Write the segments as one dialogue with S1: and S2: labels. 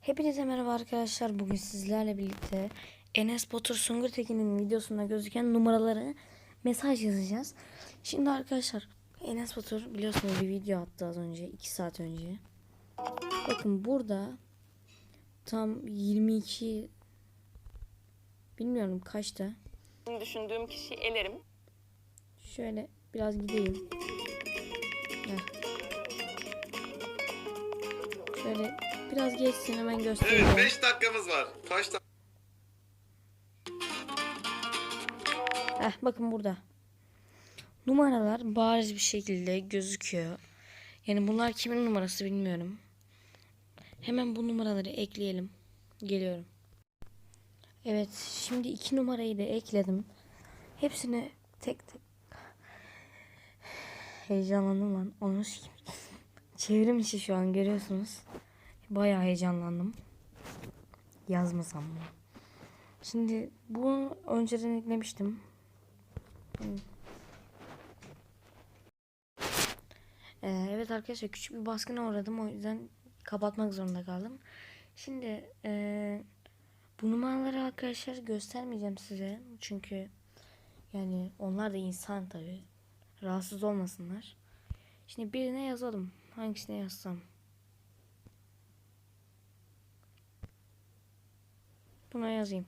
S1: Hepinize merhaba arkadaşlar. Bugün sizlerle birlikte Enes Batur Sungur Tekin'in videosunda gözüken numaraları mesaj yazacağız. Şimdi arkadaşlar Enes Batur biliyorsunuz bir video attı az önce 2 saat önce. Bakın burada tam 22 bilmiyorum kaçta.
S2: düşündüğüm kişi elerim.
S1: Şöyle biraz gideyim. Gel. Şöyle biraz geçsin hemen göstereyim.
S3: Evet 5 dakikamız var. Kaç dakika?
S1: Heh, bakın burada. Numaralar bariz bir şekilde gözüküyor. Yani bunlar kimin numarası bilmiyorum. Hemen bu numaraları ekleyelim. Geliyorum. Evet şimdi iki numarayı da ekledim. Hepsini tek tek heyecanlandım lan. Onu. Çevrim içi şu an görüyorsunuz. Bayağı heyecanlandım. Yazmasam mı? Şimdi bunu önceden eklemiştim. Ee, evet arkadaşlar küçük bir baskına uğradım o yüzden kapatmak zorunda kaldım. Şimdi ee, bu numaraları arkadaşlar göstermeyeceğim size çünkü yani onlar da insan tabi rahatsız olmasınlar. Şimdi birine yazalım hangisine yazsam. To na razie.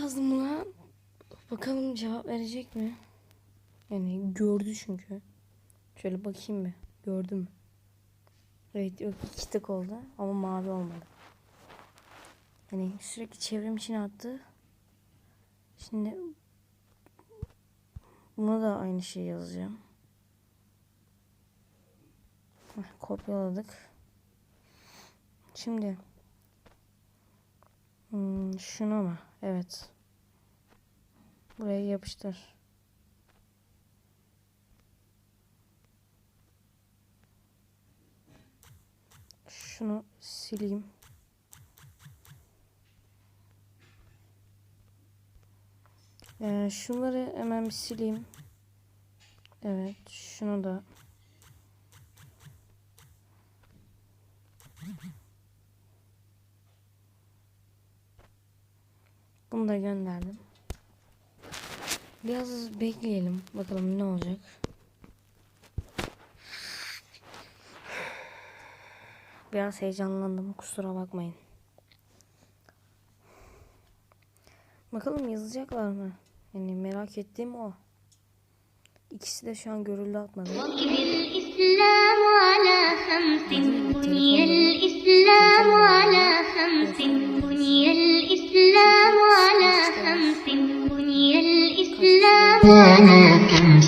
S1: Yazdım buna. Bakalım cevap verecek mi? Yani gördü çünkü. Şöyle bakayım bir. Gördü mü? Evet yok iki tık oldu ama mavi olmadı. Hani sürekli çevrim içine attı. Şimdi buna da aynı şeyi yazacağım. Heh, kopyaladık. Şimdi Şunu mu? Evet. Buraya yapıştır. Şunu sileyim. Ee, şunları hemen bir sileyim. Evet, şunu da. Bunu da gönderdim. Biraz bekleyelim. Bakalım ne olacak. Biraz heyecanlandım. Kusura bakmayın. Bakalım yazacaklar mı? Yani merak ettiğim o. İkisi de şu an görüldü atmadı.
S4: unutma.